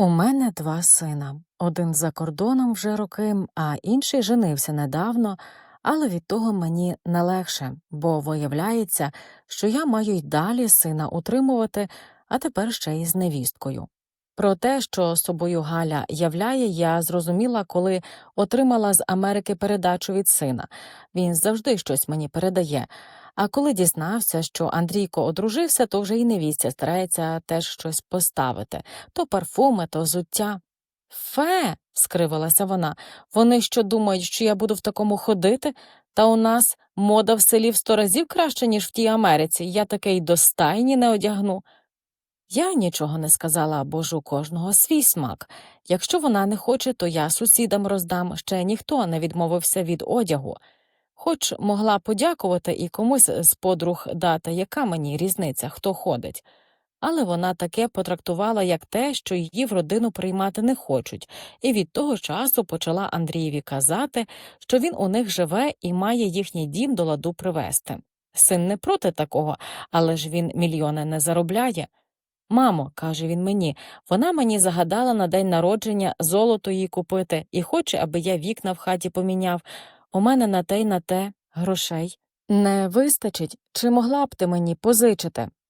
У мене два сина. Один за кордоном вже роки, а інший женився недавно, але від того мені не легше, бо виявляється, що я маю й далі сина утримувати, а тепер ще й з невісткою. Про те, що собою Галя являє, я зрозуміла, коли отримала з Америки передачу від сина. Він завжди щось мені передає. А коли дізнався, що Андрійко одружився, то вже й невістя старається теж щось поставити то парфуми, то зуття. Фе. скривилася вона. Вони що думають, що я буду в такому ходити? Та у нас мода в селі в сто разів краще, ніж в тій Америці. Я таке й до стайні не одягну. Я нічого не сказала, бо ж у кожного свій смак. Якщо вона не хоче, то я сусідам роздам, ще ніхто не відмовився від одягу. Хоч могла подякувати і комусь з подруг дати, яка мені різниця, хто ходить. Але вона таке потрактувала як те, що її в родину приймати не хочуть, і від того часу почала Андрієві казати, що він у них живе і має їхній дім до ладу привезти. Син не проти такого, але ж він мільйони не заробляє. Мамо, каже він мені, вона мені загадала на день народження золото їй купити і хоче, аби я вікна в хаті поміняв. У мене на те й на те грошей. Не вистачить, чи могла б ти мені позичити?